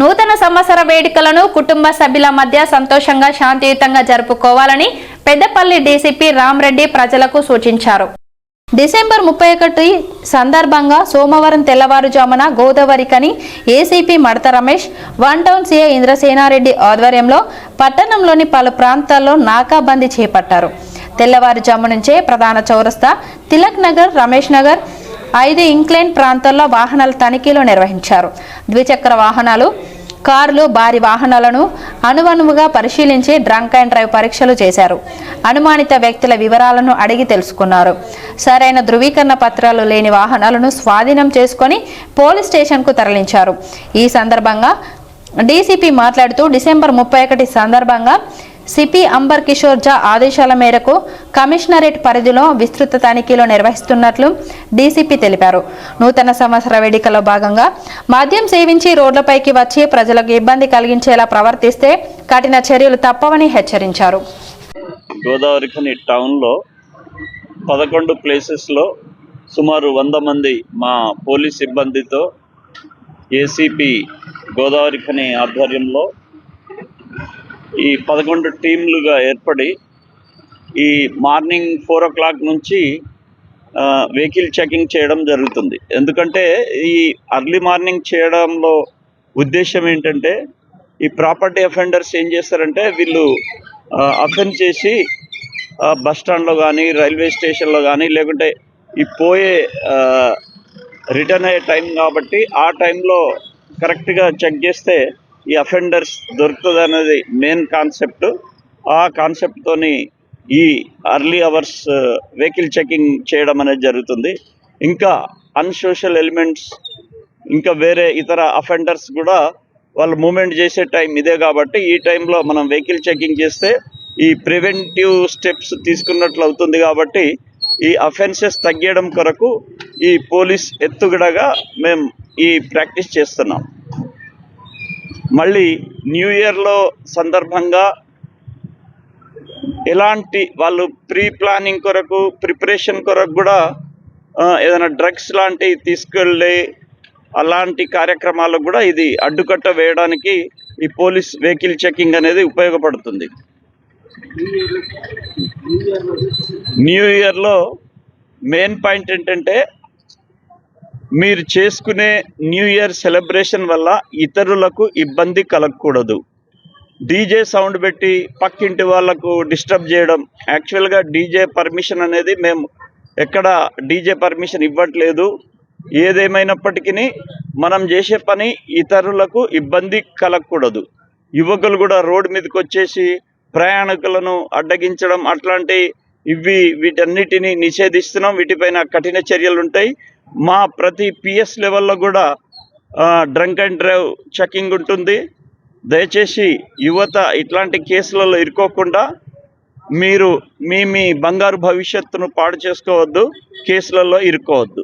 నూతన సంవత్సర వేడుకలను కుటుంబ సభ్యుల మధ్య సంతోషంగా శాంతియుతంగా జరుపుకోవాలని పెద్దపల్లి డీసీపీ రామ్రెడ్డి ప్రజలకు సూచించారు. డిసెంబర్ ముప్పై ఒకటి సందర్భంగా సోమవారం తెల్లవారుజామున Godavarikhani ACP Madatha Ramesh one town CA Indrasenareddy ఆధ్వర్యంలో పట్టణంలోని పలు ప్రాంతాల్లో నాకాబందీ చేపట్టారు. తెల్లవారుజాము నుంచే ప్రధాన చౌరస్తా తిలక్ నగర్ రమేష్ నగర్ ఐదు ఇంక్లైన్ ప్రాంతాల్లో వాహనాల తనిఖీలు నిర్వహించారు. ద్విచక్ర వాహనాలు కార్లు భారీ వాహనాలను అనువనువుగా పరిశీలించి డ్రంక్ అండ్ డ్రైవ్ పరీక్షలు చేశారు. అనుమానిత వ్యక్తుల వివరాలను అడిగి తెలుసుకున్నారు. సరైన ధృవీకరణ పత్రాలు లేని వాహనాలను స్వాధీనం చేసుకొని పోలీస్ స్టేషన్కు తరలించారు. ఈ సందర్భంగా డీసీపీ మాట్లాడుతూ డిసెంబర్ ముప్పై ఒకటి సందర్భంగా సిపి అంబర్ కిషోర్ జా ఆదేశాల మేరకు కమిషనరేట్ పరిధిలో విస్తృత తనిఖీలు నిర్వహిస్తున్నట్లు డీసీపీ తెలిపారు. నూతన సంవత్సర వేడుకలో భాగంగా మద్యం సేవించి రోడ్లపైకి వచ్చి ప్రజలకు ఇబ్బంది కలిగించేలా ప్రవర్తిస్తే కఠిన చర్యలు తప్పవని హెచ్చరించారు. గోదావరిఖని టౌన్లో పదకొండు ప్లేసెస్లో సుమారు వంద మంది మా పోలీస్ సిబ్బందితో ఏసీపీ గోదావరిఖని ఆధ్వర్యంలో ఈ పదకొండు టీంలుగా ఏర్పడి ఈ మార్నింగ్ ఫోర్ ఓ క్లాక్ నుంచి వెహికల్ చెకింగ్ చేయడం జరుగుతుంది. ఎందుకంటే ఈ అర్లీ మార్నింగ్ చేయడంలో ఉద్దేశం ఏంటంటే ఈ ప్రాపర్టీ అఫెండర్స్ ఏం చేస్తారంటే వీళ్ళు అఫెండ్ చేసి బస్ స్టాండ్లో కానీ రైల్వే స్టేషన్లో కానీ లేకుంటే ఈ పోయే రిటర్న్ అయ్యే టైం కాబట్టి ఆ టైంలో కరెక్ట్గా చెక్ చేస్తే ఈ అఫెండర్స్ దొరుకుతుంది అనేది మెయిన్ కాన్సెప్ట్ ఆ కాన్సెప్ట్తోని ఈ అర్లీ అవర్స్ వెహికల్ చెకింగ్ చేయడం అనేది జరుగుతుంది. ఇంకా అన్సోషల్ ఎలిమెంట్స్ ఇంకా వేరే ఇతర అఫెండర్స్ కూడా వాళ్ళు మూమెంట్ చేసే టైం ఇదే కాబట్టి ఈ టైంలో మనం వెహికల్ చెకింగ్ చేస్తే ఈ ప్రివెంటివ్ స్టెప్స్ తీసుకున్నట్లు అవుతుంది కాబట్టి ఈ అఫెన్సెస్ తగ్గడం కొరకు ఈ పోలీస్ ఎత్తుగడగా మేము ఈ ప్రాక్టీస్ చేస్తున్నాం. మళ్ళీ న్యూ ఇయర్లో సందర్భంగా ఎలాంటి వాళ్ళు ప్రీ ప్లానింగ్ కొరకు ప్రిపరేషన్ కొరకు కూడా ఏదైనా డ్రగ్స్ లాంటివి తీసుకెళ్ళే అలాంటి కార్యక్రమాలకు కూడా ఇది అడ్డుకట్ట వేయడానికి ఈ పోలీస్ వెహికల్ చెకింగ్ అనేది ఉపయోగపడుతుంది. న్యూ ఇయర్లో మెయిన్ పాయింట్ ఏంటంటే మీరు చేసుకునే న్యూ ఇయర్ సెలబ్రేషన్ వల్ల ఇతరులకు ఇబ్బంది కలగకూడదు. డీజే సౌండ్ పెట్టి పక్కింటి వాళ్ళకు డిస్టర్బ్ చేయడం. యాక్చువల్గా డీజే పర్మిషన్ అనేది మేము ఎక్కడ డీజే పర్మిషన్ ఇవ్వట్లేదు. ఏదేమైనప్పటికీ మనం చేసే పని ఇతరులకు ఇబ్బంది కలగకూడదు. యువకులు కూడా రోడ్డు మీదకి వచ్చేసి ప్రయాణికులను అడ్డగించడం అట్లాంటి ఇవి వీటన్నిటిని నిషేధిస్తున్నాం. వీటిపైన కఠిన చర్యలు ఉంటాయి. మా ప్రతి పిఎస్ లెవెల్లో కూడా డ్రంక్ అండ్ డ్రైవ్ చెకింగ్ ఉంటుంది. దయచేసి యువత ఇట్లాంటి కేసులలో ఇరుక్కోకుండా మీరు మీ మీ బంగారు భవిష్యత్తును పాడు చేసుకోవద్దు కేసులలో ఇరుక్కోవద్దు